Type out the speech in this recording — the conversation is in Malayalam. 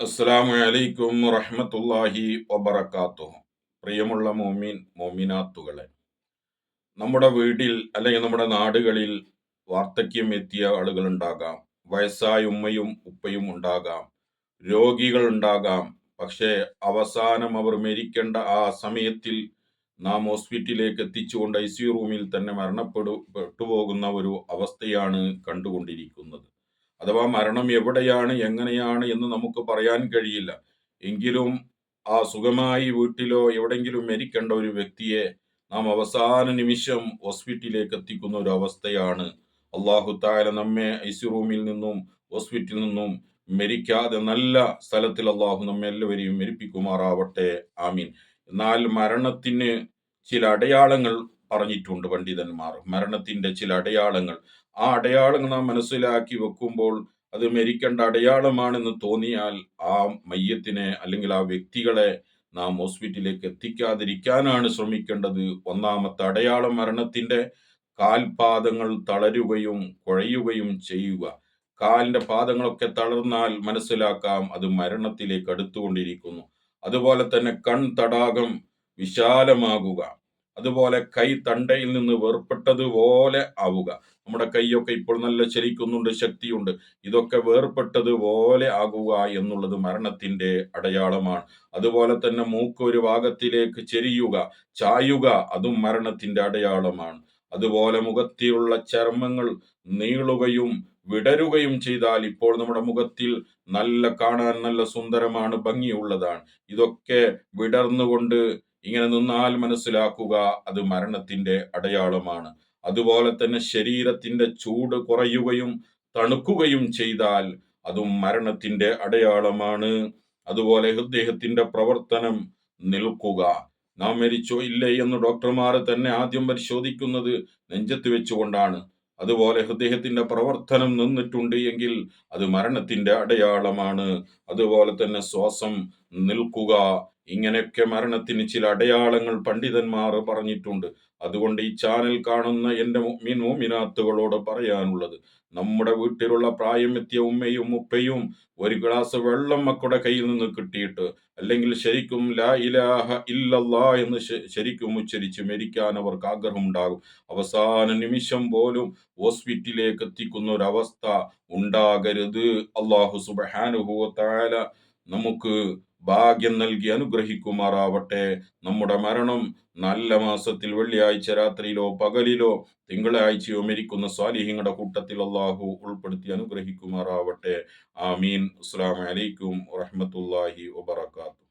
അസ്സലാമു അലൈക്കും വറഹമത്തല്ലാഹി വബറകാതുഹു പ്രിയമുള്ള മോമിൻ മോമിനാത്തുകളെ നമ്മുടെ വീട്ടിൽ അല്ലെങ്കിൽ നമ്മുടെ നാടുകളിൽ വാർദ്ധക്യം എത്തിയ ആളുകൾ ഉണ്ടാകാം വയസ്സായ ഉമ്മയും ഉപ്പയും ഉണ്ടാകാം രോഗികൾ ഉണ്ടാകാം. പക്ഷേ അവസാനം അവർ മരിക്കേണ്ട ആ സമയത്തിൽ നാം ഹോസ്പിറ്റലിലേക്ക് എത്തിച്ചുകൊണ്ട് ഐ സി റൂമിൽ തന്നെ മരണപ്പെടു പെട്ടുപോകുന്ന ഒരു അവസ്ഥയാണ് കണ്ടുകൊണ്ടിരിക്കുന്നത്. അഥവാ മരണം എവിടെയാണ് എങ്ങനെയാണ് എന്ന് നമുക്ക് പറയാൻ കഴിയില്ല. എങ്കിലും ആ സുഖമായി വീട്ടിലോ എവിടെങ്കിലും മരിക്കേണ്ട ഒരു വ്യക്തിയെ നാം അവസാന നിമിഷം ഹോസ്പിറ്റലിലേക്ക് എത്തിക്കുന്ന ഒരു അവസ്ഥയാണ്. അള്ളാഹു താല നമ്മെ ഐസി റൂമിൽ നിന്നും ഹോസ്പിറ്റലിൽ നിന്നും മരിക്കാതെ നല്ല സ്ഥലത്തിൽ അള്ളാഹു നമ്മെ എല്ലാവരെയും മരിപ്പിക്കുമാറാവട്ടെ. ആമീൻ. എന്നാൽ മരണത്തിന് ചില അടയാളങ്ങൾ പറഞ്ഞിട്ടുണ്ട് പണ്ഡിതന്മാർ. മരണത്തിന്റെ ചില അടയാളങ്ങൾ. ആ അടയാളങ്ങൾ നാം മനസ്സിലാക്കി വെക്കുമ്പോൾ അത് മരിക്കേണ്ട അടയാളമാണെന്ന് തോന്നിയാൽ ആ മയ്യത്തിനെ അല്ലെങ്കിൽ ആ വ്യക്തികളെ നാം ഹോസ്പിറ്റലിലേക്ക് എത്തിക്കാതിരിക്കാനാണ് ശ്രമിക്കേണ്ടത്. ഒന്നാമത്തെ അടയാളം മരണത്തിന്റെ കാൽപാദങ്ങൾ തളരുകയും കുഴയുകയും ചെയ്യുക. കാലിന്റെ പാദങ്ങളൊക്കെ തളർന്നാൽ മനസ്സിലാക്കാം അത് മരണത്തിലേക്ക് അടുത്തുകൊണ്ടിരിക്കുന്നു. അതുപോലെ തന്നെ കൺ തടാകം വിശാലമാകുക. അതുപോലെ കൈ തണ്ടയിൽ നിന്ന് വേർപ്പെട്ടതുപോലെ ആവുക. നമ്മുടെ കൈയൊക്കെ ഇപ്പോൾ നല്ല ചലിക്കുന്നുണ്ട് ശക്തിയുണ്ട്. ഇതൊക്കെ വേർപ്പെട്ടതുപോലെ ആകുക എന്നുള്ളത് മരണത്തിന്റെ അടയാളമാണ്. അതുപോലെ തന്നെ മൂക്ക് ഒരു ഭാഗത്തിലേക്ക് ചെരിയുക ചായുക അതും മരണത്തിന്റെ അടയാളമാണ്. അതുപോലെ മുഖത്തിലുള്ള ചർമ്മങ്ങൾ നീളുകയും വിടരുകയും ചെയ്താൽ ഇപ്പോൾ നമ്മുടെ മുഖത്തിൽ നല്ല കാണാൻ നല്ല സുന്ദരമാണ് ഭംഗിയുള്ളതാണ്. ഇതൊക്കെ വിടർന്നുകൊണ്ട് ഇങ്ങനെ നിന്നാൽ മനസ്സിലാക്കുക അത് മരണത്തിന്റെ അടയാളമാണ്. അതുപോലെ തന്നെ ശരീരത്തിന്റെ ചൂട് കുറയുകയും തണുക്കുകയും ചെയ്താൽ അതും മരണത്തിന്റെ അടയാളമാണ്. അതുപോലെ ഹൃദയത്തിന്റെ പ്രവർത്തനം നിൽക്കുക. നാം മരിച്ചോ ഇല്ലേ എന്ന് ഡോക്ടർമാർ തന്നെ ആദ്യം പരിശോധിക്കുന്നത് നെഞ്ചത്ത് വെച്ചുകൊണ്ടാണ്. അതുപോലെ ഹൃദയത്തിന്റെ പ്രവർത്തനം നിന്നിട്ടുണ്ട് എങ്കിൽ അത് മരണത്തിന്റെ അടയാളമാണ്. അതുപോലെ തന്നെ ശ്വാസം നിൽക്കുക. ഇങ്ങനെയൊക്കെ മരണത്തിന് ചില അടയാളങ്ങൾ പണ്ഡിതന്മാർ പറഞ്ഞിട്ടുണ്ട്. അതുകൊണ്ട് ഈ ചാനൽ കാണുന്ന എന്റെ മീൻ മോമിനാത്തുകളോട് പറയാനുള്ളത് നമ്മുടെ വീട്ടിലുള്ള പ്രായമെത്തിയ ഉമ്മയും ഉപ്പയും ഒരു ഗ്ലാസ് വെള്ളം മക്കളുടെ കയ്യിൽ നിന്ന് കിട്ടിയിട്ട് അല്ലെങ്കിൽ ശരിക്കും ലാ ഇലാഹ ഇല്ലല്ലാ എന്ന് ശരിക്കും ഉച്ചരിച്ച് മരിക്കാൻ അവർക്ക് ആഗ്രഹമുണ്ടാകും. അവസാന നിമിഷം പോലും ഹോസ്പിറ്റലിലേക്ക് എത്തിക്കുന്ന ഒരു ഉണ്ടാകരുത്. അള്ളാഹു സുബാനുഭവത്തായ നമുക്ക് ഭാഗ്യം നൽകി അനുഗ്രഹിക്കുമാറാവട്ടെ. നമ്മുടെ മരണം നല്ല മാസത്തിൽ വെള്ളിയാഴ്ച രാത്രിയിലോ പകലിലോ തിങ്കളാഴ്ചയോ മരിക്കുന്ന സ്വാലിഹിങ്ങളുടെ കൂട്ടത്തിൽ അള്ളാഹു ഉൾപ്പെടുത്തി അനുഗ്രഹിക്കുമാറാവട്ടെ. ആമീൻ. അസ്സാം വലൈക്കും വറഹമത്തല്ലാഹി വബർക്കാത്തു